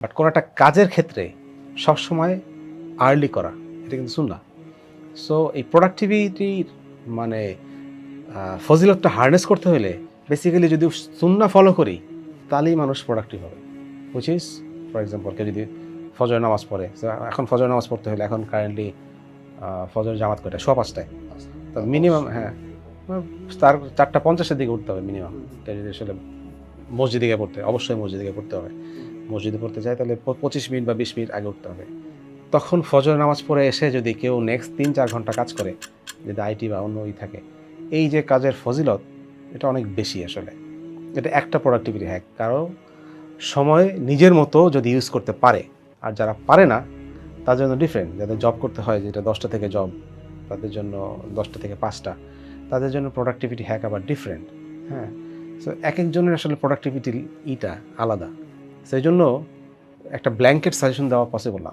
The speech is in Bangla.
বাট কোনো একটা কাজের ক্ষেত্রে সবসময় আর্লি করা এটা কিন্তু শুনলা সো এই প্রোডাক্টিভিটির মানে ফজিলতটা হার্নেস করতে হলে বেসিক্যালি যদি সুন্না ফলো করি তাহলেই মানুষ প্রোডাক্টিভ হবে। ইজ ফর এক্সাম্পল কেউ যদি ফজর নামাজ পড়ে এখন ফজর নামাজ পড়তে হলে এখন কারেন্টলি ফজর জামাত কয়টা? সোয়া পাঁচটায়। তো মিনিমাম হ্যাঁ। তার চারটা পঞ্চাশের দিকে উঠতে হবে মিনিমাম কেউ যদি আসলে মসজিদে গিয়ে পড়তে অবশ্যই মসজিদে গিয়ে পড়তে হবে। মসজিদে পড়তে যায়, তাহলে পঁচিশ মিনিট বা বিশ মিনিট আগে উঠতে হবে। তখন ফজর নামাজ পড়ে এসে যদি কেউ নেক্সট তিন, চার ঘণ্টা কাজ করে, যদি আইটি বা অন্য ই থাকে, এই যে কাজের ফজিলত, এটা অনেক বেশি আসলে। এটা একটা প্রোডাক্টিভিটি হ্যাক কারও সময় নিজের মতো যদি ইউজ করতে পারে, আর যারা পারে না, তার জন্য ডিফারেন্ট যাদের জব করতে হয়, যেটা দশটা থেকে জব তাদের জন্য দশটা থেকে পাঁচটা, তাদের জন্য প্রোডাক্টিভিটি হ্যাক আবার ডিফারেন্ট হ্যাঁ? সো এক একজনের আসলে প্রোডাক্টিভিটি ইটা আলাদা। সেই জন্য একটা ব্ল্যাঙ্কেট সাজেশন দেওয়া পসিবল না।